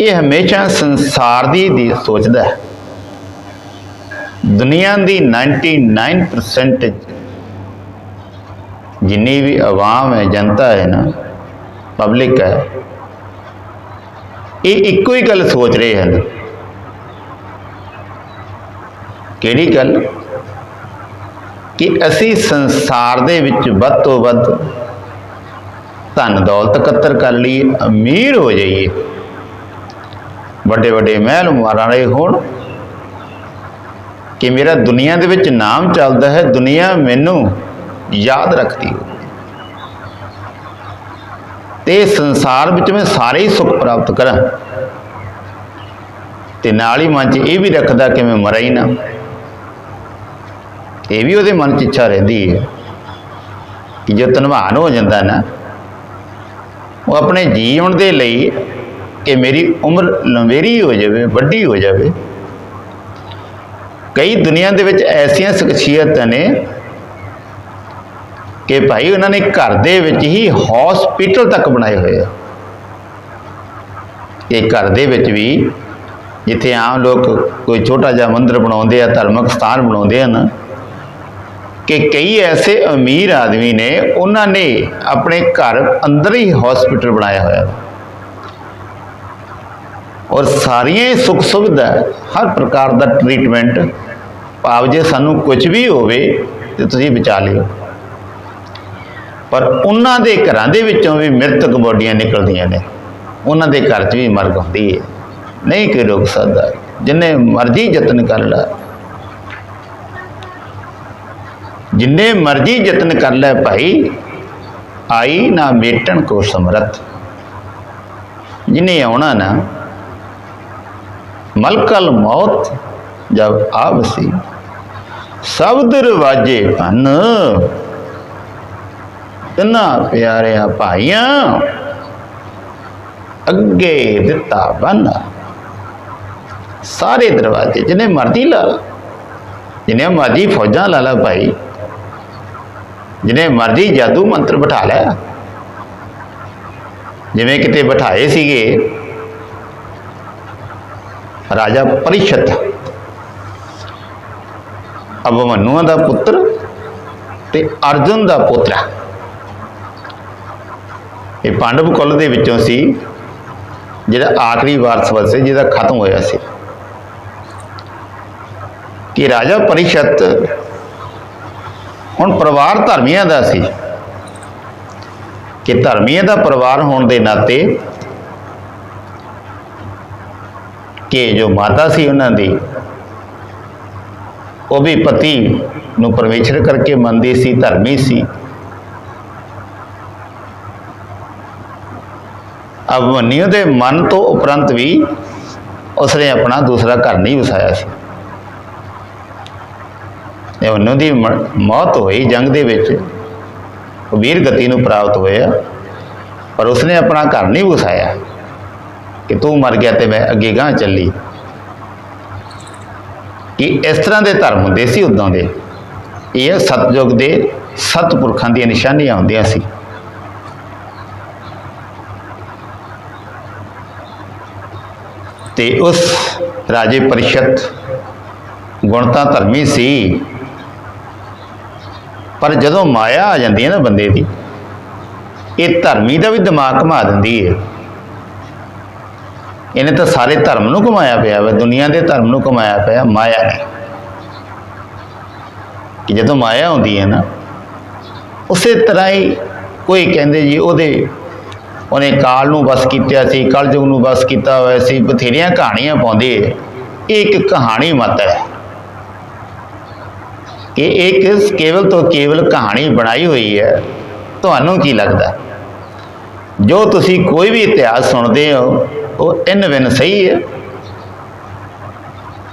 ਇਹ ਹਮੇਸ਼ਾ ਸੰਸਾਰ ਦੀ ਦੀ ਸੋਚਦਾ ਹੈ। ਦੁਨੀਆ ਦੀ 99% ਜਿੰਨੀ ਵੀ ਆਵਾਮ ਹੈ, ਜਨਤਾ ਹੈ ਨਾ ਪਬਲਿਕ ਹੈ, ਇਹ ਇੱਕੋ ਹੀ ਗੱਲ ਸੋਚ ਰਹੇ ਹਨ। ਕਿਹੜੀ ਗੱਲ? ਕਿ ਅਸੀਂ ਸੰਸਾਰ ਦੇ ਵਿੱਚ ਵੱਧ ਤੋਂ ਵੱਧ ਧਨ ਦੌਲਤ ਇਕੱਤਰ ਕਰ ਲਈ ਅਮੀਰ ਹੋ ਜਾਈਏ। ਵੱਡੇ ਵੱਡੇ ਮਹਿਲ ਮਾਰਾਂ ਮਾਰਾਣੇ ਹੋਣ ਕਿ ਮੇਰਾ ਦੁਨੀਆ ਦੇ ਵਿੱਚ ਨਾਮ ਚੱਲਦਾ ਹੈ, ਦੁਨੀਆ ਮੈਨੂੰ ਯਾਦ ਰੱਖਦੀ ਹੈ ਤੇ ਸੰਸਾਰ ਵਿੱਚ ਮੈਂ ਸਾਰੇ ਹੀ ਸੁੱਖ ਪ੍ਰਾਪਤ ਕਰਾਂ। ਤੇ ਨਾਲ ਹੀ ਮਨ 'ਚ ਇਹ ਵੀ ਰੱਖਦਾ ਕਿ ਮੈਂ ਮਰਾਂ ਹੀ ਨਾ। ਇਹ ਵੀ ਉਹਦੇ ਮਨ 'ਚ ਇੱਛਾ ਰਹਿੰਦੀ ਹੈ ਕਿ ਜੋ ਧਨਵਾਨ ਹੋ ਜਾਂਦਾ ਨਾ, ਉਹ ਆਪਣੇ ਜੀਵਨ ਦੇ ਲਈ ਕਿ ਮੇਰੀ ਉਮਰ ਲੰਬੇਰੀ ਹੋ ਜਾਵੇ, ਵੱਡੀ ਹੋ ਜਾਵੇ। ਕਈ ਦੁਨੀਆ ਦੇ ਵਿੱਚ ਐਸੀਆਂ ਸ਼ਖਸੀਅਤਾਂ ਨੇ ਕਿ ਭਾਈ ਉਹਨਾਂ ਨੇ ਘਰ ਦੇ ਵਿੱਚ ਹੀ ਹਸਪੀਟਲ ਤੱਕ ਬਣਾਏ ਹੋਏ ਆ। ਇਹ ਘਰ ਦੇ ਵਿੱਚ ਵੀ ਜਿੱਥੇ ਆਮ ਲੋਕ ਕੋਈ ਛੋਟਾ ਜਿਹਾ ਮੰਦਿਰ ਬਣਾਉਂਦੇ ਆ, ਧਾਰਮਿਕ ਸਥਾਨ ਬਣਾਉਂਦੇ ਹਨ, ਕਿ ਕਈ ਐਸੇ ਅਮੀਰ ਆਦਮੀ ਨੇ ਉਹਨਾਂ ਨੇ ਆਪਣੇ ਘਰ ਅੰਦਰ ਹੀ ਹਸਪੀਟਲ ਬਣਾਇਆ ਹੋਇਆ। ਔਰ ਸਾਰੀਆਂ ਹੀ ਸੁੱਖ ਸੁਵਿਧਾ ਹਰ ਪ੍ਰਕਾਰ ਦਾ ਟ੍ਰੀਟਮੈਂਟ ਭਾਵ ਜੇ ਸਾਨੂੰ ਕੁਝ ਵੀ ਹੋਵੇ ਤੇ ਤੁਸੀਂ ਬਚਾ ਲਿਓ। ਪਰ ਉਹਨਾਂ ਦੇ ਘਰਾਂ ਦੇ ਵਿੱਚੋਂ ਵੀ ਮ੍ਰਿਤਕ ਬੋਡੀਆਂ ਨਿਕਲਦੀਆਂ ਨੇ। ਉਹਨਾਂ ਦੇ ਘਰ 'ਚ ਵੀ ਮਰਗ ਹੁੰਦੀ ਹੈ ਨਹੀਂ ਕੋਈ ਰੋਕ ਸਕਦਾ। ਜਿੰਨੇ ਮਰਜ਼ੀ ਯਤਨ ਕਰ ਲੈ। ਜਿੰਨੇ ਮਰਜ਼ੀ ਯਤਨ ਕਰ ਲੈ ਭਾਈ, ਆਈ ਨਾ ਮੇਟਣ ਕੋ ਸਮਰਥ। ਜਿਨੇ ਆਉਣਾ ਨਾ ਮਲਕਲ ਮੌਤ ਜਬ ਆਵਸੀ। ਸ਼ਬਦ ਦਰਵਾਜੇ ਭੰਨ ਇਨਾ ਪਿਆਰਿਆ ਭਾਈਆਂ, ਅੱਗੇ ਦਿੱਤਾ ਬੰਨ। ਸਾਰੇ ਦਰਵਾਜ਼ੇ ਜਿਹਨੇ ਮਰਜ਼ੀ ਲਾ ਲਾ। ਜਿਹਨੇ ਮਰਜ਼ੀ ਫੌਜਾਂ ਲਾ ਲਾ ਭਾਈ। ਜਿਹਨੇ ਮਰਜ਼ੀ ਜਾਦੂ ਮੰਤਰ ਬਿਠਾ ਲਿਆ ਜਿਵੇਂ ਕਿਤੇ ਬਿਠਾਏ ਸੀਗੇ ਰਾਜਾ ਪਰਿਸ਼ਤ ਅਭਮਨੂ ਦਾ ਪੁੱਤਰ ਤੇ ਅਰਜੁਨ ਦਾ ਪੋਤਰਾ। ਇਹ ਪਾਂਡਵ ਕੁੱਲ ਦੇ ਵਿੱਚੋਂ ਸੀ, ਜਿਹੜਾ ਆਖਰੀ ਵਾਰਸ ਵਸੇ ਜਿਹਦਾ ਖਤਮ ਹੋਇਆ ਸੀ। ਕਿ ਰਾਜਾ ਪਰਿਸ਼ਤ ਹੁਣ ਪਰਿਵਾਰ ਧਰਮੀਆਂ ਦਾ ਸੀ। ਕਿ ਧਰਮੀਆਂ ਦਾ ਪਰਿਵਾਰ ਹੋਣ ਦੇ ਨਾਤੇ ਕਿ ਜੋ ਮਾਤਾ ਸੀ ਉਹਨਾਂ ਦੀ, ਉਹ ਵੀ ਪਤੀ ਨੂੰ ਪਰਮੇਸ਼ਰ ਕਰਕੇ ਮੰਨਦੀ ਸੀ, ਧਰਮੀ ਸੀ। ਅਭਮਨਿਊ ਦੇ ਮਨ ਤੋਂ ਉਪਰੰਤ ਵੀ ਉਸਨੇ ਆਪਣਾ ਦੂਸਰਾ ਘਰ ਨਹੀਂ ਵਸਾਇਆ ਸੀ। ਇਹ ਉਹਨਾਂ ਦੀ ਮੌਤ ਹੋਈ, ਜੰਗ ਦੇ ਵਿੱਚ ਵੀਰ ਗਤੀ ਨੂੰ ਪ੍ਰਾਪਤ ਹੋਇਆ, ਪਰ ਉਸਨੇ ਆਪਣਾ ਘਰ ਨਹੀਂ ਵਸਾਇਆ। ਕਿ ਤੂੰ ਮਰ ਗਿਆ ਤੇ ਮੈਂ ਅੱਗੇ ਗਾਂ ਚੱਲੀ। ਕਿ ਇਸ ਤਰ੍ਹਾਂ ਦੇ ਧਰਮ ਹੁੰਦੇ ਸੀ ਉਦੋਂ ਦੇ। ਇਹ ਸਤਜੁਗ ਦੇ ਸਤਪੁਰਖਾਂ ਦੀਆਂ ਨਿਸ਼ਾਨੀਆਂ ਹੁੰਦੀਆਂ ਸੀ। ਤੇ ਉਸ ਰਾਜੇ ਪ੍ਰੀਸ਼ਤ ਗੁਣ ਤਾਂ ਧਰਮੀ ਸੀ। ਪਰ ਜਦੋਂ ਮਾਇਆ ਆ ਜਾਂਦੀ ਹੈ ਨਾ ਬੰਦੇ ਦੀ, ਇਹ ਧਰਮੀ ਦਾ ਵੀ ਦਿਮਾਗ ਘੁਮਾ ਦਿੰਦੀ ਹੈ। ਇਹਨੇ ਤਾਂ ਸਾਰੇ ਧਰਮ ਨੂੰ ਘੁਮਾਇਆ ਪਿਆ ਵਾ, ਦੁਨੀਆ ਦੇ ਧਰਮ ਨੂੰ ਘੁਮਾਇਆ ਪਿਆ, ਮਾਇਆ ਨੇ। ਕਿ ਜਦੋਂ ਮਾਇਆ ਆਉਂਦੀ ਹੈ ਨਾ, ਉਸੇ ਤਰ੍ਹਾਂ ਹੀ ਕੋਈ ਕਹਿੰਦੇ ਜੀ ਉਹਦੇ, ਉਹਨੇ ਕਾਲ ਨੂੰ ਬਸ ਕੀਤਾ ਸੀ, ਕਲਯੁਗ ਨੂੰ ਬਸ ਕੀਤਾ ਹੋਇਆ ਸੀ, ਬਥੇਰੀਆਂ ਕਹਾਣੀਆਂ ਪਾਉਂਦੇ ਇਹ ਇੱਕ ਕਹਾਣੀ ਮਾਤਰ ਹੈ ਕਿ ਇੱਕ ਕੇਵਲ ਤੋਂ ਕੇਵਲ ਕਹਾਣੀ ਬਣਾਈ ਹੋਈ ਹੈ। ਤੁਹਾਨੂੰ ਕੀ ਲੱਗਦਾ? ਜੋ ਤੁਸੀਂ ਕੋਈ ਵੀ ਇਤਿਹਾਸ ਸੁਣਦੇ ਹੋ, ਉਹ ਇਨ ਵਿਨ ਸਹੀ ਹੈ।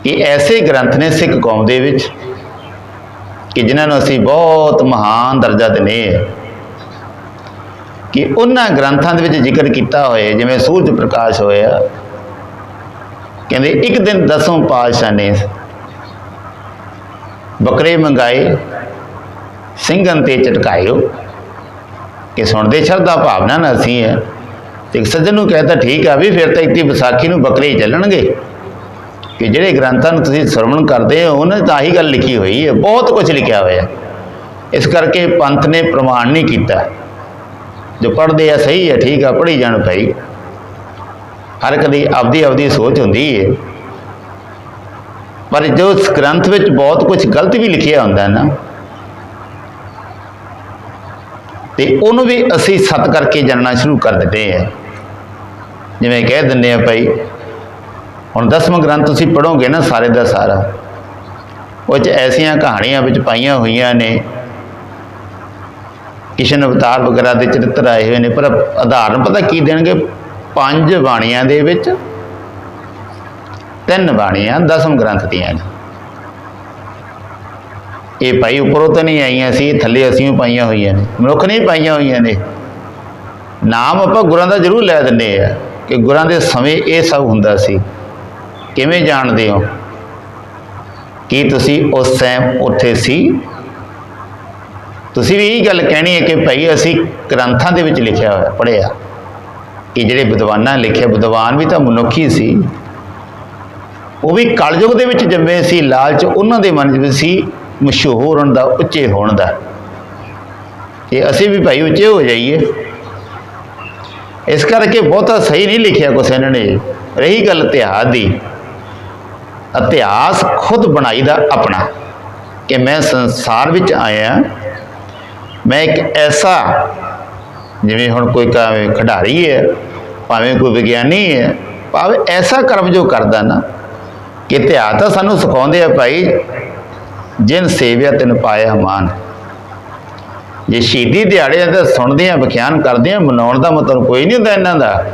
ਕਿ ਐਸੇ ਗ੍ਰੰਥ ਨੇ ਸਿੱਖ ਕੌਮ ਦੇ ਵਿੱਚ ਕਿ ਜਿਨ੍ਹਾਂ ਨੂੰ ਅਸੀਂ ਬਹੁਤ ਮਹਾਨ ਦਰਜਾ ਦਿੰਦੇ ਹਾਂ ਕਿ ਉਹਨਾਂ ਗ੍ਰੰਥਾਂ ਦੇ ਵਿੱਚ ਜ਼ਿਕਰ ਕੀਤਾ ਹੋਇਆ, ਜਿਵੇਂ ਸੂਰਜ ਪ੍ਰਕਾਸ਼ ਹੋਇਆ, ਕਹਿੰਦੇ ਇੱਕ ਦਿਨ ਦਸੋਂ ਪਾਤਸ਼ਾਹ ਨੇ ਬੱਕਰੇ ਮੰਗਾਏ, ਸਿੰਘਾਂ ਤੇ ਚਟਕਾਇਓ ਕਿ ਸੁਣਦੇ ਸ਼ਰਧਾ ਭਾਵਨਾ ਨਾਲ ਅਸੀਂ ਹੈ ਤੇ ਸੱਜਣ ਨੂੰ ਕਹਿੰਦਾ ਠੀਕ ਆ ਵੀ ਫਿਰ ਤਾਂ ਇੱਥੇ ਵਿਸਾਖੀ ਨੂੰ ਬੱਕਰੇ ਚੱਲਣਗੇ। ਕਿ ਜਿਹੜੇ ਗ੍ਰੰਥਾਂ ਨੂੰ ਤੁਸੀਂ ਸਰਵਣ ਕਰਦੇ ਹੋ, ਉਹਨਾਂ ਤਾਂ ਆਹੀ ਗੱਲ ਲਿਖੀ ਹੋਈ ਹੈ, ਬਹੁਤ ਕੁਝ ਲਿਖਿਆ ਹੋਇਆ। ਇਸ ਕਰਕੇ ਪੰਥ ਨੇ ਪ੍ਰਮਾਣ ਨਹੀਂ ਕੀਤਾ। ਜੋ ਪੜ੍ਹਦੇ ਆ ਸਹੀ ਹੈ ਠੀਕ ਆ, ਪੜ੍ਹੀ ਜਾਣ ਭਾਈ। ਹਰ ਇੱਕ ਦੀ ਆਪਦੀ ਆਪਦੀ ਸੋਚ ਹੁੰਦੀ ਹੈ ਪਰ ਜੋ ਗ੍ਰੰਥ ਵਿੱਚ ਬਹੁਤ ਕੁਝ ਗਲਤ ਵੀ ਲਿਖਿਆ ਹੁੰਦਾ ਨਾ ਤੇ ਉਹਨੂੰ ਵੀ ਅਸੀਂ ਸਤ ਕਰਕੇ ਜਾਣਨਾ ਸ਼ੁਰੂ ਕਰ ਦਿੰਦੇ ਆ ਜਿਵੇਂ ਕਹਿ ਦਿੰਦੇ ਆ ਭਾਈ, ਹੁਣ ਦਸਮ ਗ੍ਰੰਥ ਤੁਸੀਂ ਪੜੋਗੇ ਨਾ ਸਾਰੇ ਦਾ ਸਾਰਾ, ਉਹ ਚ ਐਸੀਆਂ ਕਹਾਣੀਆਂ ਵਿੱਚ ਪਾਈਆਂ ਹੋਈਆਂ ਨੇ। ਕਿਸ਼ਨ ਅਵਤਾਰ ਵਗੈਰਾ ਦੇ ਚਰਿੱਤਰ ਆਏ ਹੋਏ ਨੇ, ਪਰ ਆਧਾਰਨ ਪਤਾ ਕੀ ਦੇਣਗੇ? ਪੰਜ ਬਾਣੀਆਂ ਦੇ ਵਿੱਚ ਤਿੰਨ ਬਾਣੀਆਂ ਦਸਮ ਗ੍ਰੰਥ ਦੀਆਂ ਨੇ। ਇਹ ਭਾਈ ਉੱਪਰੋਂ ਤਾਂ ਨਹੀਂ ਆਈਆਂ ਸੀ, ਥੱਲੇ ਅਸੀਂ ਵੀ ਪਾਈਆਂ ਹੋਈਆਂ ਨੇ। ਮਨੁੱਖ ਨਹੀਂ ਪਾਈਆਂ ਹੋਈਆਂ ਨੇ। ਨਾਮ ਆਪਾਂ ਗੁਰਾਂ ਦਾ ਜ਼ਰੂਰ ਲੈ ਦਿੰਦੇ ਆ ਕਿ ਗੁਰਾਂ ਦੇ ਸਮੇਂ ਇਹ ਸਭ ਹੁੰਦਾ ਸੀ। ਕਿਵੇਂ ਜਾਣਦੇ ਹੋ? ਕੀ ਤੁਸੀਂ ਉਸ ਟਾਈਮ ਉੱਥੇ ਸੀ? ਤੁਸੀਂ ਵੀ ਇਹ ਗੱਲ ਕਹਿਣੀ ਹੈ ਕਿ ਭਾਈ ਅਸੀਂ ਗ੍ਰੰਥਾਂ ਦੇ ਵਿੱਚ ਲਿਖਿਆ ਹੋਇਆ, ਪੜ੍ਹਿਆ। ਕਿ ਜਿਹੜੇ ਵਿਦਵਾਨਾਂ ਨੇ ਲਿਖਿਆ ਵਿਦਵਾਨ ਵੀ ਤਾਂ ਮਨੁੱਖ ਹੀ ਸੀ। ਉਹ ਵੀ ਕਲਯੁਗ ਦੇ ਵਿੱਚ ਜੰਮੇ ਸੀ, ਲਾਲਚ ਉਹਨਾਂ ਦੇ ਮਨ ਵਿੱਚ ਸੀ। ਮਸ਼ਹੂਰ ਹੋਣ ਦਾ ਉੱਚੇ ਹੋਣ ਦਾ। ਇਹ ਅਸੀਂ ਵੀ ਭਾਈ ਉੱਚੇ ਹੋ ਜਾਈਏ। ਇਸ ਕਰਕੇ ਬਹੁਤਾ ਸਹੀ ਨਹੀਂ ਲਿਖਿਆ ਕੁਛ ਇਹਨਾਂ ਨੇ। ਰਹੀ ਗੱਲ ਇਤਿਹਾਸ ਦੀ। ਇਤਿਹਾਸ ਖੁਦ ਬਣਾਈ ਦਾ ਆਪਣਾ। ਕਿ ਮੈਂ ਸੰਸਾਰ ਵਿੱਚ ਆਇਆ। ਮੈਂ ਇੱਕ ਐਸਾ, ਜਿਵੇਂ ਹੁਣ ਕੋਈ ਕਹੇ ਖਿਡਾਰੀ ਹੈ, ਭਾਵੇਂ ਕੋਈ ਵਿਗਿਆਨੀ ਹੈ, ਭਾਵੇਂ ਐਸਾ ਕਰਮ ਜੋ ਕਰਦਾ ਨਾ, ਕਿ ਇਤਿਹਾਸ ਤਾਂ ਸਾਨੂੰ ਸਿਖਾਉਂਦੇ ਆ ਭਾਈ ਜਿਨ ਸੇਵਿਆ ਤਿਨ ਪਾਇਆ ਮਾਨ ਜੇ ਸ਼ਹੀਦੀ ਦਿਹਾੜੇ ਤੇ ਸੁਣਦੇ ਆ ਵਿਖਿਆਨ ਕਰਦੇ ਆ ਮਨਾਉਣ ਦਾ ਮਤਲਬ ਕੋਈ ਨਹੀਂ ਹੁੰਦਾ ਇਹਨਾਂ ਦਾ।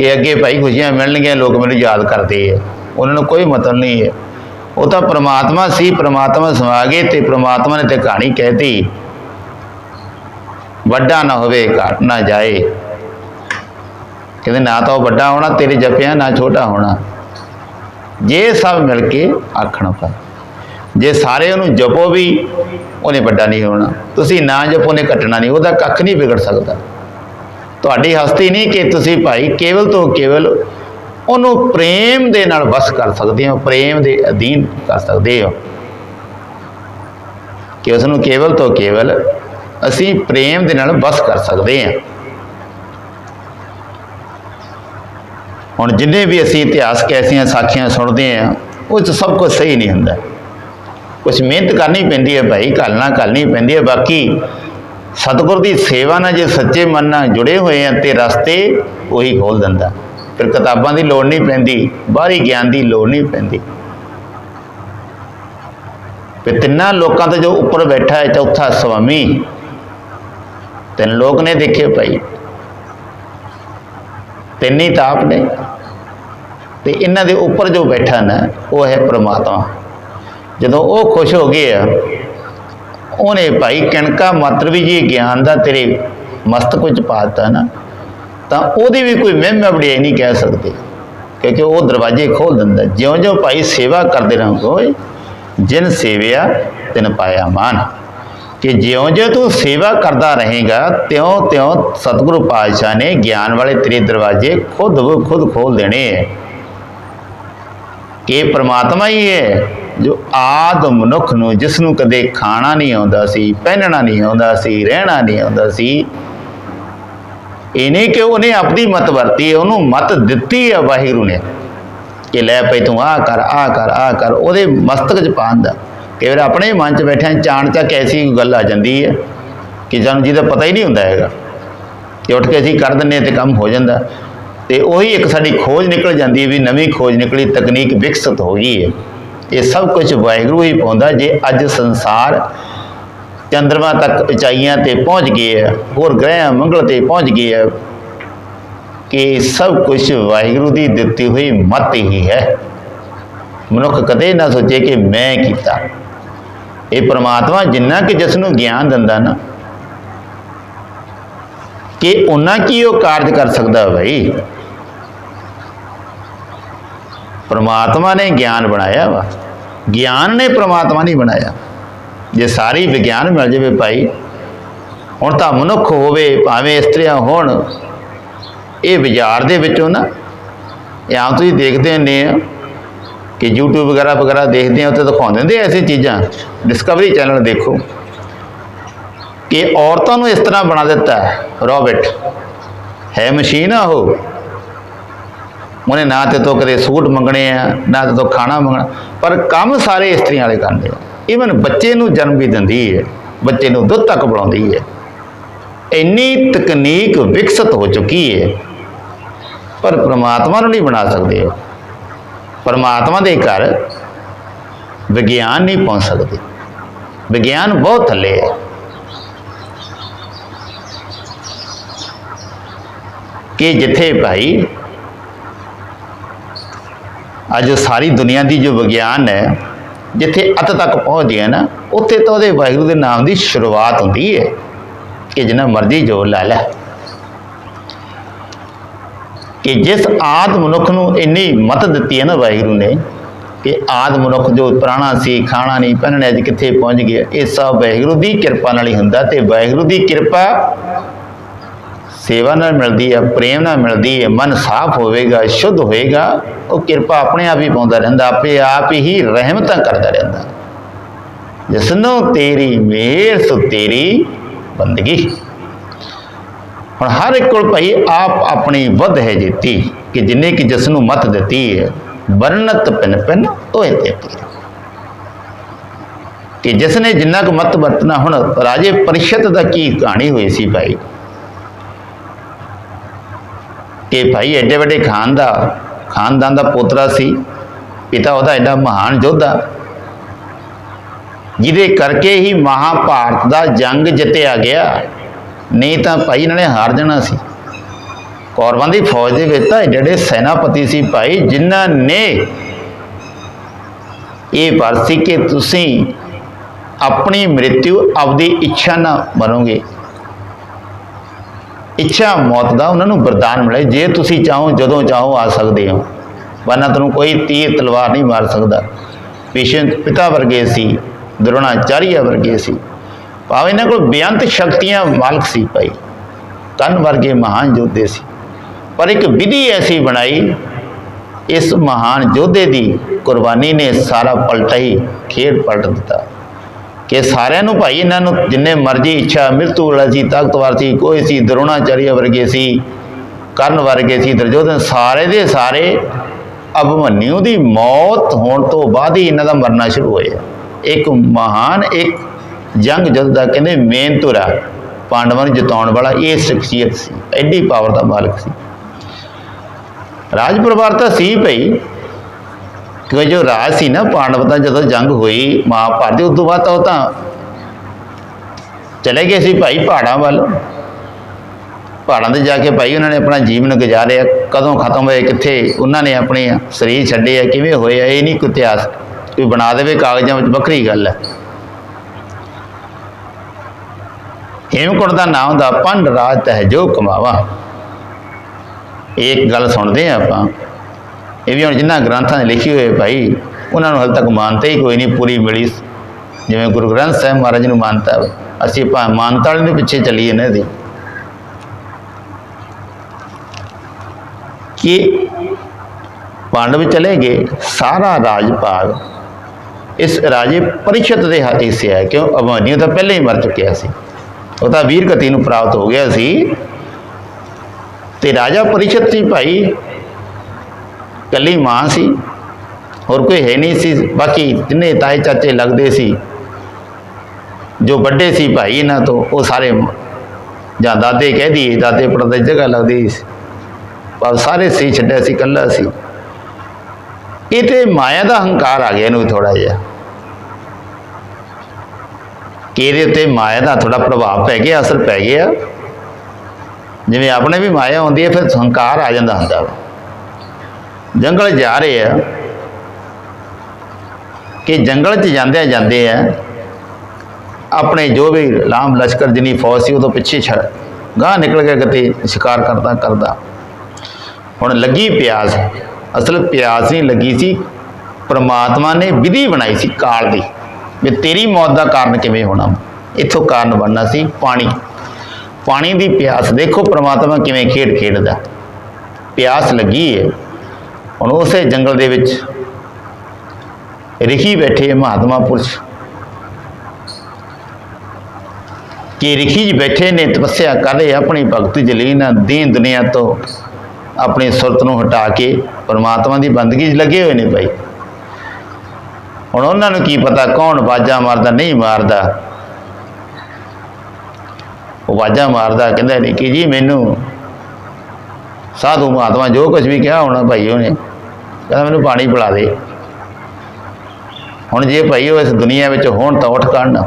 ਇਹ ਅੱਗੇ ਭਾਈ ਖੁਸ਼ੀਆਂ ਮਿਲਣਗੀਆਂ, ਲੋਕ ਮੈਨੂੰ ਯਾਦ ਕਰਦੇ ਆ। ਉਹਨਾਂ ਨੂੰ ਕੋਈ ਮਤਲਬ ਨਹੀਂ ਹੈ ਉਹ ਤਾਂ ਪ੍ਰਮਾਤਮਾ ਸੀ, ਪ੍ਰਮਾਤਮਾ ਸਮਾ ਗਏ ਤੇ ਪ੍ਰਮਾਤਮਾ ਨੇ ਤੇ ਕਹਾਣੀ ਕਹਿਤੀ ਵੱਡਾ ਨਾ ਹੋਵੇ, ਘਟ ਨਾ ਜਾਏ। ਕਹਿੰਦੇ, ਨਾ ਤਾਂ ਉਹ ਵੱਡਾ ਹੋਣਾ, ਤੇਰੇ ਜਪਿਆ ਨਾ ਛੋਟਾ ਹੋਣਾ। ਜੇ ਸਭ ਮਿਲ ਕੇ ਆਖਣ ਪਾ। ਜੇ ਸਾਰੇ ਉਹਨੂੰ ਜਪੋ ਵੀ, ਉਹਨੇ ਵੱਡਾ ਨਹੀਂ ਹੋਣਾ। ਤੁਸੀਂ ਨਾ ਜਪੋ ਨੇ ਘਟਣਾ ਨਹੀਂ। ਉਹਦਾ ਕੱਖ ਨਹੀਂ ਵਿਗੜ ਸਕਦਾ। ਤੁਹਾਡੀ ਹਸਤੀ ਨਹੀਂ ਕਿ ਤੁਸੀਂ ਭਾਈ ਕੇਵਲ ਤੋਂ ਕੇਵਲ ਉਹਨੂੰ ਪ੍ਰੇਮ ਦੇ ਨਾਲ ਵਸ ਕਰ ਸਕਦੇ ਹੋ, ਪ੍ਰੇਮ ਦੇ ਅਧੀਨ ਕਰ ਸਕਦੇ ਹੋ। ਕਿ ਉਸ ਨੂੰ ਕੇਵਲ ਤੋਂ ਕੇਵਲ ਅਸੀਂ ਪ੍ਰੇਮ ਦੇ ਨਾਲ ਵਸ ਕਰ ਸਕਦੇ ਹਾਂ। ਹੁਣ ਜਿੰਨੇ ਵੀ ਅਸੀਂ ਇਤਿਹਾਸ ਕੈਸੀਆਂ ਸਾਖੀਆਂ ਸੁਣਦੇ ਹਾਂ, ਉਹ 'ਚ ਸਭ ਕੁਝ ਸਹੀ ਨਹੀਂ ਹੁੰਦਾ। ਕੁਝ ਮਿਹਨਤ ਕਰਨੀ ਪੈਂਦੀ ਹੈ ਭਾਈ ਘਾਲਣਾ ਘਾਲਣੀ ਪੈਂਦੀ ਹੈ। ਬਾਕੀ ਸਤਿਗੁਰ ਦੀ ਸੇਵਾ ਨਾਲ ਜੇ ਸੱਚੇ ਮਨ ਨਾਲ ਜੁੜੇ ਹੋਏ ਆ ਤੇ ਰਸਤੇ ਉਹੀ ਖੋਲ ਦਿੰਦਾ। ਫਿਰ ਕਿਤਾਬਾਂ ਦੀ ਲੋੜ ਨਹੀਂ ਪੈਂਦੀ, ਬਾਹਰੀ ਗਿਆਨ ਦੀ ਲੋੜ ਨਹੀਂ ਪੈਂਦੀ। ਤੇ ਤਿੰਨਾਂ ਲੋਕਾਂ ਤੋਂ ਜੋ ਉੱਪਰ ਬੈਠਾ ਹੈ, ਚੌਥਾ ਸਵਾਮੀ। ਤਿੰਨ ਲੋਕ ਨੇ ਦੇਖੇ ਭਾਈ। ਤਿੰਨ ਹੀ ਤਾਪ ਨੇ। ਤੇ ਇਹਨਾਂ ਦੇ ਉੱਪਰ ਜੋ ਬੈਠਾ ਨਾ, ਉਹ ਹੈ ਪ੍ਰਮਾਤਮਾ। ਜਦੋਂ ਉਹ ਖੁਸ਼ ਹੋ ਗਏ ਆ, ਉਹਨੇ ਭਾਈ ਕਣਕਾ ਮਾਤਰ ਵੀ ਜੀ ਗਿਆਨ ਦਾ ਤੇਰੇ ਮਸਤਕ ਵਿੱਚ ਪਾ ਦਿੱਤਾ ਨਾ, ਤਾਂ ਉਹਦੀ ਵੀ ਕੋਈ ਮਹਿਮਾ ਵਡਿਆਈ ਨਹੀਂ ਕਹਿ ਸਕਦੇ, ਕਿਉਂਕਿ ਉਹ ਦਰਵਾਜ਼ੇ ਖੋਲ ਦਿੰਦਾ ਜਿਉਂ-ਜਿਉਂ ਭਾਈ ਸੇਵਾ ਕਰਦੇ ਰਹੋਗੇ ਜਿਨ ਸੇਵਿਆ, ਤਿਨ ਪਾਇਆ ਮਾਨ। ਕਿ ਜਿਉਂ-ਜਿਉਂ ਤੂੰ ਸੇਵਾ ਕਰਦਾ ਰਹੇਗਾ, ਤਿਉਂ-ਤਿਉਂ ਸਤਿਗੁਰੂ ਪਾਤਸ਼ਾਹ ਨੇ ਗਿਆਨ ਵਾਲੇ ਤੇਰੇ ਦਰਵਾਜ਼ੇ ਖੁਦ ਬ ਖੁਦ ਖੋਲ ਦੇਣੇ ਹੈ। ਕਿ ਇਹ ਪ੍ਰਮਾਤਮਾ ਹੀ ਹੈ ਜੋ ਆਦ ਮਨੁੱਖ ਨੂੰ ਜਿਸ ਨੂੰ ਕਦੇ ਖਾਣਾ ਨਹੀਂ ਆਉਂਦਾ ਸੀ, ਪਹਿਨਣਾ ਨਹੀਂ ਆਉਂਦਾ ਸੀ, ਰਹਿਣਾ ਨਹੀਂ ਆਉਂਦਾ ਸੀ, ਇਹਨੇ ਕਿ ਉਹਨੇ ਆਪਣੀ ਮਤ ਵਰਤੀ ਹੈ ਉਹਨੂੰ ਮਤ ਦਿੱਤੀ ਹੈ ਵਾਹਿਗੁਰੂ ਨੇ। ਕਿ ਲੈ ਪਈ ਤੂੰ ਆਹ ਕਰ ਆਹ ਕਰ ਆਹ ਕਰ, ਉਹਦੇ ਮਸਤਕ 'ਚ ਪਾਉਂਦਾ ਕਈ ਵਾਰ ਆਪਣੇ ਮਨ 'ਚ ਬੈਠਿਆਂ ਚਾਣ ਚੱਕ ਐਸੀ ਗੱਲ ਆ ਜਾਂਦੀ ਹੈ ਕਿ ਸਾਨੂੰ ਜਿਹਦਾ ਪਤਾ ਹੀ ਨਹੀਂ ਹੁੰਦਾ ਹੈਗਾ। ਕਿ ਉੱਠ ਕੇ ਅਸੀਂ ਕਰ ਦਿੰਨੇ ਤੇ ਕੰਮ ਹੋ ਜਾਂਦਾ। ਤੇ ਉਹੀ ਇੱਕ ਸਾਡੀ ਖੋਜ ਨਿਕਲ ਜਾਂਦੀ ਹੈ ਵੀ ਨਵੀਂ ਖੋਜ ਨਿਕਲੀ, ਤਕਨੀਕ ਵਿਕਸਿਤ ਹੋ ਗਈ ਹੈ। ਇਹ ਸਭ ਕੁਝ ਵਾਹਿਗੁਰੂ ਹੀ ਪਾਉਂਦਾ ਜੇ ਅੱਜ ਸੰਸਾਰ ਚੰ드ਰਮਾ ਤੱਕ ਉਚਾਈਆਂ ਤੇ ਪਹੁੰਚ ਗਏ ਹੈ, ਹੋਰ ਗ੍ਰਹਿ ਮੰਗਲ ਤੇ ਪਹੁੰਚ ਗਏ ਹੈ, ਕਿ ਸਭ ਕੁਝ ਵਾਹਿਗੁਰੂ ਦੀ ਦਿੱਤੀ ਹੋਈ ਮਤ ਹੀ ਹੈ। ਮਨੁੱਖ ਕਦੇ ਨਾ ਸੋਚੇ ਕਿ ਮੈਂ ਕੀਤਾ। ਇਹ ਪ੍ਰਮਾਤਮਾ ਜਿੰਨਾ ਕਿ ਜਿਸ ਨੂੰ ਗਿਆਨ ਦਿੰਦਾ ਨਾ, ਕਿ ਉਹਨਾਂ ਕੀ ਉਹ ਕਾਰਜ ਕਰ ਸਕਦਾ ਭਾਈ ਪ੍ਰਮਾਤਮਾ ਨੇ ਗਿਆਨ ਬਣਾਇਆ ਵਾ। ਗਿਆਨ ਨੇ ਪ੍ਰਮਾਤਮਾ ਨਹੀਂ ਬਣਾਇਆ। ਜੇ ਸਾਰੀ ਵਿਗਿਆਨ ਮਿਲ ਜਾਵੇ ਭਾਈ, ਹੁਣ ਤਾਂ ਮਨੁੱਖ ਹੋਵੇ, ਭਾਵੇਂ ਇਸਤਰੀਆਂ ਹੋਣ, ਇਹ ਬਾਜ਼ਾਰ ਦੇ ਵਿੱਚੋਂ ਨਾ, ਇਹ ਆਮ ਤੁਸੀਂ ਦੇਖਦੇ ਹੁੰਦੇ ਆ ਕਿ YouTube ਵਗੈਰਾ ਵਗੈਰਾ ਦੇਖਦੇ ਆ, ਉੱਥੇ ਦਿਖਾਉਂਦੇ ਹੁੰਦੇ ਐਸੀ ਚੀਜ਼ਾਂ। ਡਿਸਕਵਰੀ ਚੈਨਲ ਦੇਖੋ। ਕਿ ਔਰਤਾਂ ਨੂੰ ਇਸ ਤਰ੍ਹਾਂ ਬਣਾ ਦਿੱਤਾ ਹੈ। ਰੋਬਟ ਹੈ ਮਸ਼ੀਨ ਆ ਉਹ? ਉਹਨੇ ਨਾ ਤੇ ਤੋਂ ਕਦੇ ਸੂਟ ਮੰਗਣੇ ਆ, ਨਾ ਤੇ ਤੋਂ ਖਾਣਾ ਮੰਗਣਾ। ਪਰ ਕੰਮ ਸਾਰੇ ਇਸਤਰੀਆਂ ਵਾਲੇ ਕਰਦੇ ਆ। ਇਵਨ ਬੱਚੇ ਨੂੰ ਜਨਮ ਵੀ ਦਿੰਦੀ ਹੈ ਬੱਚੇ ਨੂੰ ਦੁੱਧ ਤੱਕ ਪਿਲਾਉਂਦੀ ਹੈ ਇੰਨੀ ਤਕਨੀਕ ਵਿਕਸਿਤ ਹੋ ਚੁੱਕੀ ਹੈ ਪਰ ਪ੍ਰਮਾਤਮਾ ਨੂੰ ਨਹੀਂ ਬਣਾ ਸਕਦੇ ਉਹ। ਪਰਮਾਤਮਾ ਦੇ ਘਰ ਵਿਗਿਆਨ ਨਹੀਂ ਪਹੁੰਚ ਸਕਦੇ। ਵਿਗਿਆਨ ਬਹੁਤ ਥੱਲੇ ਹੈ ਕਿ ਜਿੱਥੇ ਭਾਈ ਅੱਜ ਸਾਰੀ ਦੁਨੀਆ ਦੀ ਜੋ ਵਿਗਿਆਨ ਹੈ, ਜਿੱਥੇ ਅੱਤ ਤੱਕ ਪਹੁੰਚ ਗਿਆ ਨਾ, ਉੱਥੇ ਤਾਂ ਉਹਦੇ ਵਾਹਿਗੁਰੂ ਦੇ ਨਾਮ ਦੀ ਸ਼ੁਰੂਆਤ ਹੁੰਦੀ ਹੈ ਕਿ ਜਿੰਨਾ ਮਰਜ਼ੀ ਜੋਰ ਲਾ ਲੈ। ਕਿ ਜਿਸ ਆਦ ਮਨੁੱਖ ਨੂੰ ਇੰਨੀ ਮਤ ਦਿੱਤੀ ਹੈ ਨਾ ਵਾਹਿਗੁਰੂ ਨੇ, ਕਿ ਆਦ ਮਨੁੱਖ ਜੋ ਪੁਰਾਣਾ ਸੀ, ਖਾਣਾ ਨਹੀਂ, ਪਹਿਨਣੇ ਅੱਜ ਕਿੱਥੇ ਪਹੁੰਚ ਗਿਆ, ਇਹ ਸਭ ਵਾਹਿਗੁਰੂ ਦੀ ਕਿਰਪਾ ਨਾਲ ਹੀ ਹੁੰਦਾ ਤੇ ਵਾਹਿਗੁਰੂ ਦੀ ਕਿਰਪਾ ਸੇਵਾ ਨਾਲ ਮਿਲਦੀ ਹੈ ਪ੍ਰੇਮ ਨਾਲ ਮਿਲਦੀ ਹੈ ਮਨ ਸਾਫ਼ ਹੋਵੇਗਾ, ਸ਼ੁੱਧ ਹੋਏਗਾ ਉਹ ਕਿਰਪਾ ਆਪਣੇ ਆਪ ਹੀ ਪਾਉਂਦਾ ਰਹਿੰਦਾ, ਆਪੇ ਆਪ ਹੀ ਰਹਿਮਤਾਂ ਕਰਦਾ ਰਹਿੰਦਾ। ਜਿਸਨੂੰ ਤੇਰੀ ਮਿਹਰ ਸੋ ਤੇਰੀ ਬੰਦਗੀ। ਹੁਣ ਹਰ ਇੱਕ ਕੋਲ ਭਾਈ ਆਪ ਆਪਣੀ ਵੱਧ ਹੈ ਜੀਤੀ, ਕਿ ਜਿੰਨੇ ਕਿ ਜਿਸ ਨੂੰ ਮਤ ਦਿੱਤੀ ਹੈ ਵਰਨਤ ਪਿਨ ਪਿਨ ਤੋਏ ਤੇ ਕਿ ਜਿਸ ਨੇ ਜਿੰਨਾ ਕੁ ਮਤ ਵਰਤਣਾ, ਹੁਣ ਰਾਜੇ ਪਰਿਸ਼ਦ ਦਾ ਕੀ ਕਹਾਣੀ ਹੋਈ ਸੀ ਭਾਈ? ਕਿ ਭਾਈ ਐਡੇ ਵੱਡੇ ਖਾਨ ਦਾ ਖਾਨਦਾਨ ਦਾ ਪੋਤਰਾ ਸੀ, ਪਿਤਾ ਉਹਦਾ ਐਡਾ ਮਹਾਨ ਯੋਧਾ। ਜਿਹਦੇ ਕਰਕੇ ਹੀ ਮਹਾਭਾਰਤ ਦਾ ਜੰਗ ਜਿੱਤਿਆ ਗਿਆ। ਨਹੀਂ ਤਾਂ ਭਾਈ ਇਹਨਾਂ ਨੇ ਹਾਰ ਜਾਣਾ ਸੀ। ਕੌਰਵਾਂ ਦੀ ਫੌਜ ਦੇ ਵਿੱਚ ਤਾਂ ਐਡੇ ਐਡੇ ਸੈਨਾਪਤੀ ਸੀ ਭਾਈ, ਜਿਨ੍ਹਾਂ ਨੇ ਇਹ ਪਰ ਸੀ ਕਿ ਤੁਸੀਂ ਆਪਣੀ ਮ੍ਰਿਤਿਉ ਆਪਦੀ ਇੱਛਾ ਨਾਲ ਮਰੋਗੇ। ਇੱਛਾ ਮੌਤ ਦਾ ਉਹਨਾਂ ਨੂੰ ਵਰਦਾਨ ਮਿਲੇ ਜੇ। ਤੁਸੀਂ ਚਾਹੋ, ਜਦੋਂ ਚਾਹੋ ਆ ਸਕਦੇ ਹੋ। ਵਰਨਾ ਤੁਹਾਨੂੰ ਕੋਈ ਤੀਰ, ਤਲਵਾਰ ਨਹੀਂ ਮਾਰ ਸਕਦਾ। ਭੀਸ਼ਮ ਪਿਤਾ ਵਰਗੇ ਸੀ, ਦ੍ਰੋਣਾਚਾਰੀਆ ਵਰਗੇ ਸੀ। ਭਾਵੇਂ ਇਹਨਾਂ ਕੋਲ ਬੇਅੰਤ ਸ਼ਕਤੀਆਂ ਮਾਲਕ ਸੀ ਭਾਈ ਕੰਨ ਵਰਗੇ ਮਹਾਨ ਯੋਧੇ ਸੀ। ਪਰ ਇੱਕ ਵਿਧੀ ਐਸੀ ਬਣਾਈ, ਇਸ ਮਹਾਨ ਯੋਧੇ ਦੀ ਕੁਰਬਾਨੀ ਨੇ ਸਾਰਾ ਪਲਟਾ ਹੀ ਖੇਡ ਪਲਟ ਦਿੱਤਾ। ਕਿ ਸਾਰਿਆਂ ਨੂੰ ਭਾਈ ਇਹਨਾਂ ਨੂੰ ਜਿੰਨੇ ਮਰਜ਼ੀ ਇੱਛਾ ਮ੍ਰਿਤੂ ਵਾਲਾ ਸੀ, ਤਾਕਤਵਰ ਸੀ, ਕੋਈ ਸੀ, ਦਰੋਣਾਚਾਰੀਆ ਵਰਗੇ ਸੀ, ਕਰਨ ਵਰਗੇ ਸੀ, ਦਰਜੋਧਨ ਸਾਰੇ ਦੇ ਸਾਰੇ ਅਭਮਨਿਊ ਦੀ ਮੌਤ ਹੋਣ ਤੋਂ ਬਾਅਦ ਹੀ ਇਹਨਾਂ ਦਾ ਮਰਨਾ ਸ਼ੁਰੂ ਹੋਇਆ। ਇੱਕ ਮਹਾਨ, ਇੱਕ ਜੰਗ ਜਦ ਦਾ ਕਹਿੰਦੇ ਮੇਨ ਧੁਰਾ, ਪਾਂਡਵਾਂ ਨੂੰ ਜਿਤਾਉਣ ਵਾਲਾ ਇਹ ਸ਼ਖਸੀਅਤ ਸੀ, ਐਡੀ ਪਾਵਰ ਦਾ ਮਾਲਕ ਸੀ। ਰਾਜ ਪਰਿਵਾਰ ਤਾਂ ਸੀ ਭਈ ਕਿਉਂਕਿ ਜੋ ਰਾਜ ਸੀ ਨਾ ਪਾਂਡਵ ਦਾ ਜਦੋਂ ਜੰਗ ਹੋਈ ਮਹਾਭਾਰਤ ਦੇ ਉਸ ਤੋਂ ਬਾਅਦ ਤਾਂ ਉਹ ਤਾਂ ਚਲੇ ਗਏ ਸੀ ਭਾਈ ਪਹਾੜਾਂ ਵੱਲ। ਪਹਾੜਾਂ ਤੇ ਜਾ ਕੇ ਭਾਈ ਉਹਨਾਂ ਨੇ ਆਪਣਾ ਜੀਵਨ ਗੁਜ਼ਾਰਿਆ। ਕਦੋਂ ਖਤਮ ਹੋਏ, ਕਿੱਥੇ, ਉਹਨਾਂ ਨੇ ਆਪਣੇ ਸਰੀਰ ਛੱਡੇ ਆ, ਕਿਵੇਂ ਹੋਏ ਆ, ਇਹ ਨਹੀਂ ਕੋਈ ਇਤਿਹਾਸ। ਕੋਈ ਬਣਾ ਦੇਵੇ ਕਾਗਜ਼ਾਂ ਵਿੱਚ, ਵੱਖਰੀ ਗੱਲ ਹੈ ਹੇਮਕੁੰਟ ਦਾ ਨਾਮ ਹੁੰਦਾ ਪੰਡ ਰਾਜ ਤਹਿ ਜੋ ਕਮਾਵਾ ਇੱਕ ਗੱਲ ਸੁਣਦੇ ਆ ਆਪਾਂ। ਇਹ ਵੀ ਹੁਣ ਜਿਨ੍ਹਾਂ ਗ੍ਰੰਥਾਂ 'ਚ ਲਿਖੇ ਹੋਏ ਭਾਈ, ਉਹਨਾਂ ਨੂੰ ਹਾਲੇ ਤੱਕ ਮਾਨਤਾ ਹੀ ਕੋਈ ਨਹੀਂ ਪੂਰੀ ਮਿਲੀ। ਜਿਵੇਂ ਗੁਰੂ ਗ੍ਰੰਥ ਸਾਹਿਬ ਮਹਾਰਾਜ ਨੂੰ ਮਾਨਤਾ ਵਾ। ਅਸੀਂ ਪਾ ਮਾਨਤਾ ਵਾਲੇ ਦੇ ਪਿੱਛੇ ਚੱਲੀਏ ਨਾ ਦੀ ਕਿ ਪਾਂਡਵ ਚਲੇ ਗਏ, ਸਾਰਾ ਰਾਜ ਭਾਗ ਇਸ ਰਾਜੇ ਪਰਿਸ਼ਦ ਦੇ ਹੱਥ ਹਿੱਸੇ ਹੈ। ਕਿਉਂ? ਅਭਮਨਿਊ ਤਾਂ ਪਹਿਲਾਂ ਹੀ ਮਰ ਚੁੱਕਿਆ ਸੀ। ਉਹ ਤਾਂ ਵੀਰ ਗਤੀ ਨੂੰ ਪ੍ਰਾਪਤ ਹੋ ਗਿਆ ਸੀ। ਤੇ ਰਾਜਾ ਪਰਿਸ਼ਦ ਸੀ ਭਾਈ ਕੱਲੀ ਮਾਂ ਸੀ, ਹੋਰ ਕੋਈ ਹੈ ਨਹੀਂ ਸੀ, ਬਾਕੀ ਜਿੰਨੇ ਤਾਏ ਚਾਚੇ ਲੱਗਦੇ ਸੀ। ਜੋ ਵੱਡੇ ਸੀ ਭਾਈ ਇਹਨਾਂ ਤੋਂ, ਉਹ ਸਾਰੇ ਜਾਂ ਦਾਦੇ ਕਹਿ ਦਈਏ, ਦਾਦੇ ਪੜਦੇ ਜਗ੍ਹਾ ਲੱਗਦੀ ਸੀ। ਪਰ ਸਾਰੇ ਸੀ, ਛੱਡਿਆ ਸੀ ਕੱਲਾ ਸੀ। ਇਹ ਤੇ ਮਾਇਆ ਦਾ ਹੰਕਾਰ ਆ ਗਿਆ ਇਹਨੂੰ ਥੋੜਾ ਜਿਹਾ। ਕਿ ਇਹਦੇ ਉੱਤੇ ਮਾਇਆ ਦਾ ਥੋੜਾ ਪ੍ਰਭਾਵ ਪੈ ਗਿਆ, ਅਸਰ ਪੈ ਗਿਆ। ਜਿਵੇਂ ਆਪਣੇ ਵੀ ਮਾਇਆ ਹੁੰਦੀ ਹੈ, ਫਿਰ ਹੰਕਾਰ ਆ ਜਾਂਦਾ ਹੁੰਦਾ ਵਾ। ਜੰਗਲ ਜਾ ਰਹੇ ਆ। ਕਿ ਜੰਗਲ 'ਚ ਜਾਂਦੇ ਜਾਂਦੇ ਆ, ਆਪਣੇ ਜੋ ਵੀ ਲਾਮ ਲਸ਼ਕਰ ਜਿਨੀ ਫੌਜ ਸੀ ਉਹ ਤੋਂ ਪਿੱਛੇ ਛੜ ਗਾਂ ਨਿਕਲ ਕੇ ਕਿਤੇ ਸ਼ਿਕਾਰ ਕਰਦਾ ਕਰਦਾ। ਹੁਣ ਲੱਗੀ ਪਿਆਸ, ਅਸਲ ਪਿਆਸ ਨਹੀਂ ਲੱਗੀ ਸੀ, ਪ੍ਰਮਾਤਮਾ ਨੇ ਵਿਧੀ ਬਣਾਈ ਸੀ ਕਾਲ ਦੀ, ਵੀ ਤੇਰੀ ਮੌਤ ਦਾ ਕਾਰਨ ਕਿਵੇਂ ਹੋਣਾ। ਇੱਥੋਂ ਕਾਰਨ ਬਣਨਾ ਸੀ ਪਾਣੀ। ਪਾਣੀ ਦੀ ਪਿਆਸ, ਦੇਖੋ ਪ੍ਰਮਾਤਮਾ ਕਿਵੇਂ ਖੇਡ ਖੇਡਦਾ। ਪਿਆਸ ਲੱਗੀ ਹੈ ਹੁਣ ਉਸੇ ਜੰਗਲ ਦੇ ਵਿੱਚ ਰਿਖੀ ਬੈਠੇ ਮਹਾਤਮਾ ਪੁਰਸ਼। ਕਿ ਰਿਖੀ ਜੀ ਬੈਠੇ ਨੇ, ਤਪੱਸਿਆ ਕਰ ਰਹੇ ਆਪਣੀ ਭਗਤੀ ਜਲੀਨ ਦੀਨ ਦੁਨੀਆ ਤੋਂ ਆਪਣੀ ਸੁਰਤ ਨੂੰ ਹਟਾ ਕੇ ਪਰਮਾਤਮਾ ਦੀ ਬੰਦਗੀ 'ਚ ਲੱਗੇ ਹੋਏ ਨੇ ਭਾਈ। ਹੁਣ ਉਹਨਾਂ ਨੂੰ ਕੀ ਪਤਾ ਕੌਣ ਬਾਜਾ ਮਾਰਦਾ, ਨਹੀਂ ਮਾਰਦਾ। ਉਹ ਬਾਜਾ ਮਾਰਦਾ, ਕਹਿੰਦਾ ਨਹੀਂ ਕਿ ਜੀ ਮੈਨੂੰ ਸਾਧੂ ਮਹਾਤਮਾ ਜੋ ਕੁਝ ਵੀ ਕਿਹਾ ਹੋਣਾ ਭਾਈ ਉਹਨੇ। ਕਹਿੰਦਾ ਮੈਨੂੰ ਪਾਣੀ ਪਿਲਾ ਦੇ। ਹੁਣ ਜੇ ਭਾਈ ਉਹ ਇਸ ਦੁਨੀਆ ਵਿੱਚ ਹੋਣ ਤਾਂ ਉੱਠ ਕਰਨ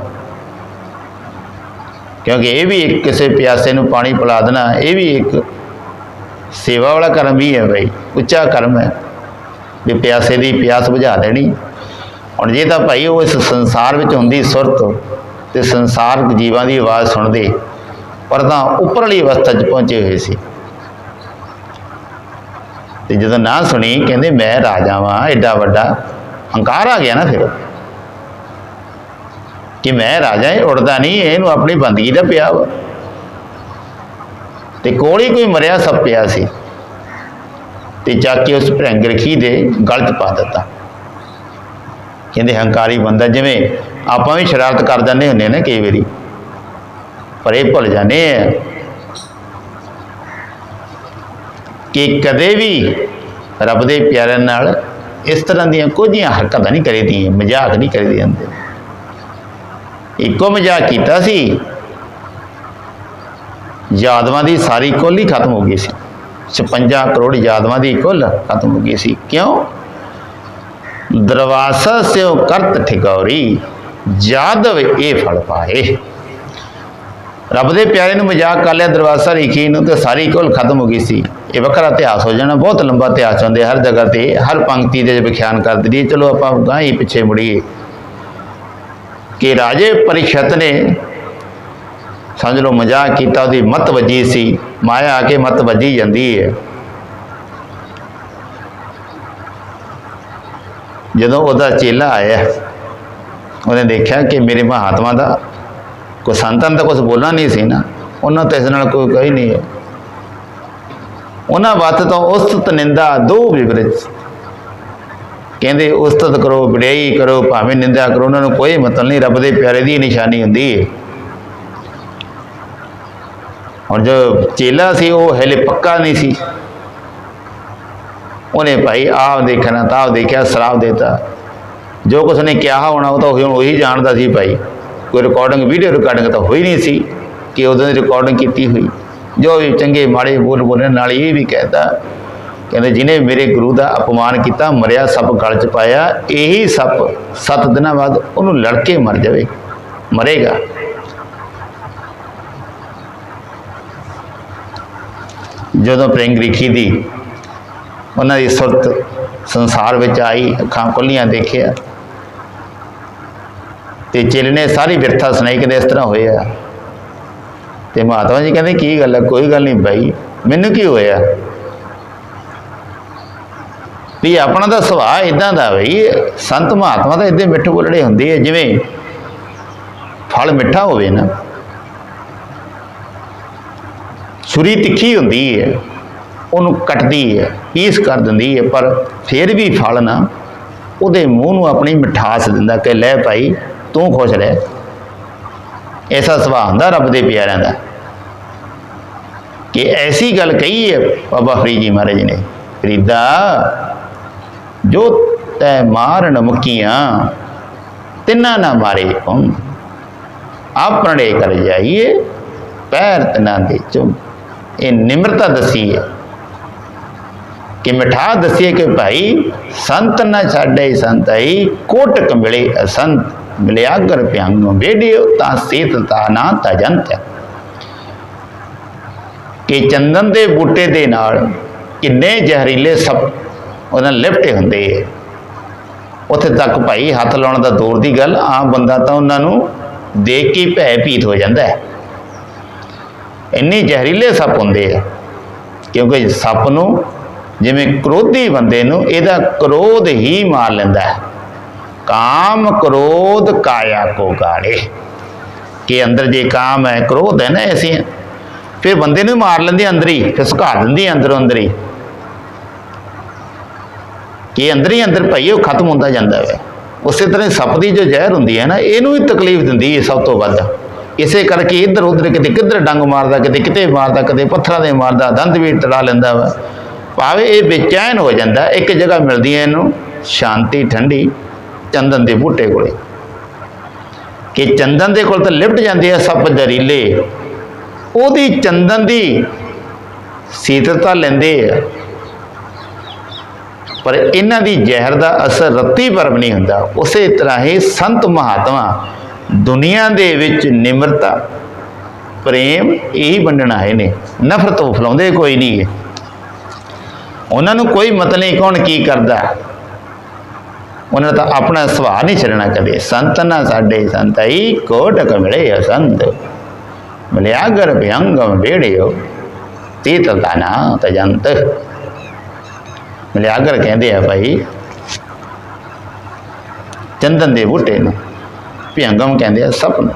ਕਿਉਂਕਿ ਇਹ ਵੀ ਇੱਕ ਕਿਸੇ ਪਿਆਸੇ ਨੂੰ ਪਾਣੀ ਪਿਲਾ ਦੇਣਾ, ਇਹ ਵੀ ਇੱਕ ਸੇਵਾ ਵਾਲਾ ਕਰਮ ਹੀ ਹੈ ਭਾਈ, ਉੱਚਾ ਕਰਮ ਹੈ। ਵੀ ਪਿਆਸੇ ਦੀ ਪਿਆਸ ਬੁਝਾ ਦੇਣੀ। ਹੁਣ ਜੇ ਤਾਂ ਭਾਈ ਉਹ ਇਸ ਸੰਸਾਰ ਵਿੱਚ ਹੁੰਦੀ ਸੁਰਤ ਤੇ ਸੰਸਾਰਕ ਜੀਵਾਂ ਦੀ ਆਵਾਜ਼ ਸੁਣਦੇ, ਪਰ ਤਾਂ ਉੱਪਰਲੀ ਅਵਸਥਾ 'ਚ ਪਹੁੰਚੇ ਹੋਏ ਸੀ। ਤੇ ਜਦੋਂ ਨਾ ਸੁਣੀ, ਕਹਿੰਦੇ ਮੈਂ ਰਾਜਾ ਵਾਂ ਐਡਾ ਵੱਡਾ। ਹੰਕਾਰ ਆ ਗਿਆ ਨਾ ਫਿਰ। ਕਿ ਮੈਂ ਰਾਜਾ ਇਹ ਉੜਦਾ ਨਹੀਂ, ਇਹਨੂੰ ਆਪਣੀ ਬੰਦਗੀ ਦਾ ਪਿਆ ਵਾ। ਤੇ ਕੋਲ ਹੀ ਕੋਈ ਮਰਿਆ ਸੱਪ ਪਿਆ ਸੀ। ਤੇ ਜਾ ਕੇ ਉਸ ਭ੍ਰੰਗ ਰਖੀ ਦੇ ਗਲਤ ਪਾ ਦਿੱਤਾ। ਕਹਿੰਦੇ ਹੰਕਾਰੀ ਬੰਦਾ, ਜਿਵੇਂ ਆਪਾਂ ਵੀ ਸ਼ਰਾਰਤ ਕਰ ਜਾਂਦੇ ਹੁੰਦੇ ਨੇ ਕਈ ਵਾਰੀ, ਪਰ ਇਹ ਭੁੱਲ ਜਾਂਦੇ ਆ। ਕਿ ਕਦੇ ਵੀ ਰੱਬ ਦੇ ਪਿਆਰਿਆਂ ਨਾਲ ਇਸ ਤਰ੍ਹਾਂ ਦੀਆਂ ਕੁਝੀਆਂ ਹਰਕਤਾਂ ਨਹੀਂ ਕਰੀਦੀਆਂ, ਮਜ਼ਾਕ ਨਹੀਂ ਕਰੀਦੇ ਹੁੰਦੇ ਇੱਕੋ ਮਜ਼ਾਕ ਕੀਤਾ ਸੀ, ਯਾਦਵਾਂ ਦੀ ਸਾਰੀ ਕੁੱਲ ਹੀ ਖਤਮ ਹੋ ਗਈ ਸੀ। 56 ਕਰੋੜ ਯਾਦਵਾਂ ਦੀ ਕੁੱਲ ਖਤਮ ਹੋ ਗਈ ਸੀ। ਕਿਉਂ? ਦਰਵਾਸਾ ਸਿਓ ਕਰਤ ਠਿਕੌਰੀ ਜਾਦਵ ਇਹ ਫਲ ਪਾਏ। ਰੱਬ ਦੇ ਪਿਆਰੇ ਨੂੰ ਮਜ਼ਾਕ ਕਰ ਲਿਆ, ਦਰਵਾਜ਼ਾ ਰਿਖੀ ਨੂੰ ਤੇ ਸਾਰੀ ਕੋਲ ਖਤਮ ਹੋ ਗਈ ਸੀ। ਇਹ ਵੱਖਰਾ ਇਤਿਹਾਸ ਹੋ ਜਾਣਾ, ਬਹੁਤ ਲੰਬਾ ਇਤਿਹਾਸ ਹੁੰਦੇ ਹਰ ਜਗ੍ਹਾ ਤੇ ਹਰ ਪੰਕਤੀ ਦੇ ਵਿਖਿਆਨ ਕਰ ਦਿੱਤੀ। ਚਲੋ ਆਪਾਂ ਗਾਂ ਹੀ ਪਿੱਛੇ ਮੁੜੀਏ। ਕਿ ਰਾਜੇ ਪਰਿਸ਼ਤ ਨੇ ਸਮਝ ਲਓ ਮਜ਼ਾਕ ਕੀਤਾ, ਉਹਦੀ ਮਤ ਵੱਜੀ ਸੀ। ਮਾਇਆ ਆ ਕੇ ਮਤ ਵੱਜੀ ਜਾਂਦੀ ਹੈ ਜਦੋਂ ਉਹਦਾ ਚੇਲਾ ਆਇਆ, ਉਹਨੇ ਦੇਖਿਆ ਕਿ ਮੇਰੇ ਮਹਾਤਮਾ ਦਾ ਕੋਈ ਸੰਤਾਂ ਤਾਂ ਕੁਝ ਬੋਲਣਾ ਨਹੀਂ ਸੀ ਨਾ। ਉਹਨਾਂ ਤੇ ਇਸ ਨਾਲ ਕੋਈ ਕਹੀ ਨਹੀਂ ਹੈ। ਉਹਨਾਂ ਬਾਤ ਤੋਂ ਉਸਤਤ ਨਿੰਦਾ ਦੋ ਵਿਵਰਿਤ ਕਹਿੰਦੇ, ਉਸਤਤ ਕਰੋ, ਵਡਿਆਈ ਕਰੋ, ਭਾਵੇਂ ਨਿੰਦਾ ਕਰੋ, ਉਹਨਾਂ ਨੂੰ ਕੋਈ ਮਤਲਬ ਨਹੀਂ, ਰੱਬ ਦੇ ਪਿਆਰੇ ਦੀ ਨਿਸ਼ਾਨੀ ਹੁੰਦੀ ਹੈ ਹੁਣ ਜੋ ਚੇਲਾ ਸੀ, ਉਹ ਹਲੇ ਪੱਕਾ ਨਹੀਂ ਸੀ। ਉਹਨੇ ਭਾਈ, ਆਹ ਦੇਖਣਾ, ਤਾਂ ਦੇਖਿਆ ਸ਼ਰਾਬ ਦੇਤਾ। ਜੋ ਕੁਛ ਨੇ ਕਿਹਾ ਹੋਣਾ, ਉਹ ਤਾਂ ਉਹੀ ਉਹੀ ਜਾਣਦਾ ਸੀ ਭਾਈ। ਕੋਈ ਰਿਕਾਰਡਿੰਗ ਵੀਡੀਓ ਰਿਕਾਰਡਿੰਗ ਤਾਂ ਹੋਈ ਨਹੀਂ ਸੀ ਕਿ ਉਦੋਂ ਦੀ ਰਿਕਾਰਡਿੰਗ ਕੀਤੀ ਹੋਈ। ਜੋ ਵੀ ਚੰਗੇ ਮਾੜੇ ਬੋਲ ਬੋਲਣ ਨਾਲ ਇਹ ਵੀ ਕਹਿਤਾ ਕਹਿੰਦੇ ਜਿਹਨੇ ਮੇਰੇ ਗੁਰੂ ਦਾ ਅਪਮਾਨ ਕੀਤਾ, ਮਰਿਆ, ਸੱਪ ਗਲ ਚ ਪਾਇਆ, ਇਹੀ ਸੱਪ 7 ਦਿਨਾਂ ਬਾਅਦ ਉਹਨੂੰ ਲੜ ਕੇ ਮਰ ਜਾਵੇ, ਮਰੇਗਾ। ਜਦੋਂ ਪ੍ਰੇਮ ਰਿਖੀ ਦੀ ਉਹਨਾਂ ਦੀ ਸੁਰਤ ਸੰਸਾਰ ਵਿੱਚ ਆਈ, ਅੱਖਾਂ ਖੁੱਲੀਆਂ ਦੇਖਿਆ ਤੇ ਚੇਲੇ ਸਾਰੀ ਵਿਰਥਾ ਸੁਣਾਈ ਕਿਤੇ ਇਸ ਤਰ੍ਹਾਂ ਹੋਇਆ ਤੇ ਮਹਾਤਮਾ ਜੀ ਕਹਿੰਦੇ, ਕੀ ਗੱਲ ਹੈ ਕੋਈ ਗੱਲ ਨਹੀਂ ਬਾਈ। ਮੈਨੂੰ ਕੀ ਹੋਇਆ? ਵੀ ਆਪਣਾ ਤਾਂ ਸੁਭਾਅ ਇਦਾਂ ਦਾ ਬਈ, ਸੰਤ ਮਹਾਤਮਾ ਤਾਂ ਇਦਾਂ ਮਿੱਠ ਬੋਲੜੇ ਹੁੰਦੇ ਆ, ਜਿਵੇਂ ਫਲ ਮਿੱਠਾ ਹੋਵੇ ਨਾ। ਛੁਰੀ ਤਿੱਖੀ ਹੁੰਦੀ ਹੈ ਉਹਨੂੰ ਕੱਟਦੀ ਹੈ ਪੀਸ ਕਰ ਦਿੰਦੀ ਹੈ ਪਰ ਫਿਰ ਵੀ ਫਲ ਨਾ, ਉਹਦੇ ਮੂੰਹ ਨੂੰ ਆਪਣੀ ਮਿਠਾਸ ਦਿੰਦਾ ਕਿ ਲੈ ਭਾਈ ਤੂੰ ਖੁਸ਼ ਰਹਿ। ਐਸਾ ਸੁਭਾਅ ਹੁੰਦਾ ਰੱਬ ਦੇ ਪਿਆਰਿਆਂ ਦਾ। ਕਿ ਐਸੀ ਗੱਲ ਕਹੀ ਹੈ ਬਾਬਾ ਫਰੀਦ ਜੀ ਮਹਾਰਾਜ ਨੇ। ਫਰੀਦਾ, ਜੋ ਤੈ ਮਾਰਨ ਮੁਕੀਆਂ ਤਿੰਨਾ ਨਾ ਮਾਰੇ ਹਮ ਆਪਣੇ ਕਰ ਜਾਈਏ, ਪੈਰ ਤਨਾ ਦੇ ਚੁੰਮ। ਇਹ ਨਿਮਰਤਾ ਦਸੀ ਹੈ। ਕਿ ਮਿਠਾ ਦਸੀਏ ਕਿ ਭਾਈ, ਸੰਤ ਨਾ ਛਾੜੇ ਆਈ, ਕੋਟਕ ਮਿਲੇ ਅਸੰਤ। ਮਿਲਿਆਗਰ ਪਿਆੰਗੋ ਵੇੜਿਓ ਤਾਂ ਸੀਤ ਤਾ ਨਾ ਤਜੰਤ ਕਿ ਚੰਦਨ ਦੇ ਬੂਟੇ ਦੇ ਨਾਲ ਕਿੰਨੇ ਜ਼ਹਿਰੀਲੇ ਸੱਪ ਉਹਨਾਂ ਲਿਪਟੇ ਹੁੰਦੇ ਆ। ਉੱਥੇ ਤੱਕ ਭਾਈ ਹੱਥ ਲਾਉਣ ਦਾ ਦੂਰ ਦੀ ਗੱਲ ਆਮ ਬੰਦਾ ਤਾਂ ਉਹਨਾਂ ਨੂੰ ਦੇਖ ਕੇ ਭੈ ਭੀਤ ਹੋ ਜਾਂਦਾ ਹੈ। ਇੰਨੇ ਜ਼ਹਿਰੀਲੇ ਸੱਪ ਹੁੰਦੇ ਆ, ਕਿਉਂਕਿ ਸੱਪ ਨੂੰ ਜਿਵੇਂ ਕ੍ਰੋਧੀ ਬੰਦੇ ਨੂੰ ਇਹਦਾ ਕ੍ਰੋਧ ਹੀ ਮਾਰ ਲੈਂਦਾ ਹੈ। ਕਾਮ ਕ੍ਰੋਧ ਕਾਇਆ ਕੋ ਗਾੜੇ ਕਿ ਅੰਦਰ ਜੇ ਕਾਮ ਹੈ ਕ੍ਰੋਧ ਹੈ ਨਾ ਐਸੀ ਫਿਰ ਬੰਦੇ ਨੂੰ ਮਾਰ ਲੈਂਦੀ ਅੰਦਰ ਹੀ ਫਿਰ ਸੁਕਾ ਦਿੰਦੀ ਅੰਦਰੋਂ ਅੰਦਰ ਹੀ ਕਿ ਅੰਦਰ ਹੀ ਅੰਦਰ ਭਾਈ ਉਹ ਖਤਮ ਹੁੰਦਾ ਜਾਂਦਾ ਹੈ ਉਸੇ ਤਰ੍ਹਾਂ ਸੱਪ ਦੀ ਜੋ ਜ਼ਹਿਰ ਹੁੰਦੀ ਹੈ ਨਾ ਇਹਨੂੰ ਵੀ ਤਕਲੀਫ ਦਿੰਦੀ ਹੈ ਸਭ ਤੋਂ ਵੱਧ ਇਸੇ ਕਰਕੇ ਇੱਧਰ ਉੱਧਰ ਕਿਤੇ ਕਿੱਧਰ ਡੰਗ ਮਾਰਦਾ ਕਿਤੇ ਕਿਤੇ ਮਾਰਦਾ ਕਦੇ ਪੱਥਰਾਂ ਦੇ ਮਾਰਦਾ ਦੰਦ ਵੀ ਤੜਾ ਲੈਂਦਾ ਵਾ ਭਾਵੇਂ ਇਹ ਬੇਚੈਨ ਹੋ ਜਾਂਦਾ ਇੱਕ ਜਗ੍ਹਾ ਮਿਲਦੀ ਹੈ ਇਹਨੂੰ ਸ਼ਾਂਤੀ ਠੰਡੀ ਚੰਦਨ ਦੇ ਬੂਟੇ ਕੋਲੇ। ਕਿ ਚੰਦਨ ਦੇ ਕੋਲ ਤਾਂ ਲਿਪਟ ਜਾਂਦੇ ਆ ਸੱਪ ਜ਼ਹਿਰੀਲੇ। ਉਹਦੀ ਚੰਦਨ ਦੀ ਸੀਤਲਤਾ ਲੈਂਦੇ ਆ। ਪਰ ਇਹਨਾਂ ਦੀ ਜ਼ਹਿਰ ਦਾ ਅਸਰ ਰੱਤੀ ਪਰਬ ਨਹੀਂ ਹੁੰਦਾ। ਉਸੇ ਤਰ੍ਹਾਂ ਹੀ ਸੰਤ ਮਹਾਤਮਾ ਦੁਨੀਆ ਦੇ ਵਿੱਚ ਨਿਮਰਤਾ, ਪ੍ਰੇਮ ਇਹੀ ਵੰਡਣ ਆਏ ਨੇ। ਨਫ਼ਰਤ ਉਹ ਫਲਾਉਂਦੇ ਕੋਈ ਨਹੀਂ ਹੈ ਉਹਨਾਂ ਨੂੰ ਕੋਈ ਮਤਲਬ ਨਹੀਂ ਕੌਣ ਕੀ ਕਰਦਾ। ਉਹਨਾਂ ਦਾ ਆਪਣਾ ਸੁਭਾਅ ਨਹੀਂ ਛੱਡਣਾ ਕਦੇ। ਸੰਤ ਨਾ ਸਾਡੇ ਸੰਤਈ ਕੋਟਕ ਮਿਲੇ ਸੰਤ। ਮਿਲਿਆ ਗਰ ਭਯੰਗਮ ਵੇੜਿਓ ਤੀਤ ਦਾ ਨਾ ਤਜੰਤ ਮਲਿਆਗਰ ਕਹਿੰਦੇ ਆ ਭਾਈ, ਚੰਦਨ ਦੇ ਬੂਟੇ ਨੂੰ ਭਿਅੰਗਮ ਕਹਿੰਦੇ ਆ ਸਭ ਨੂੰ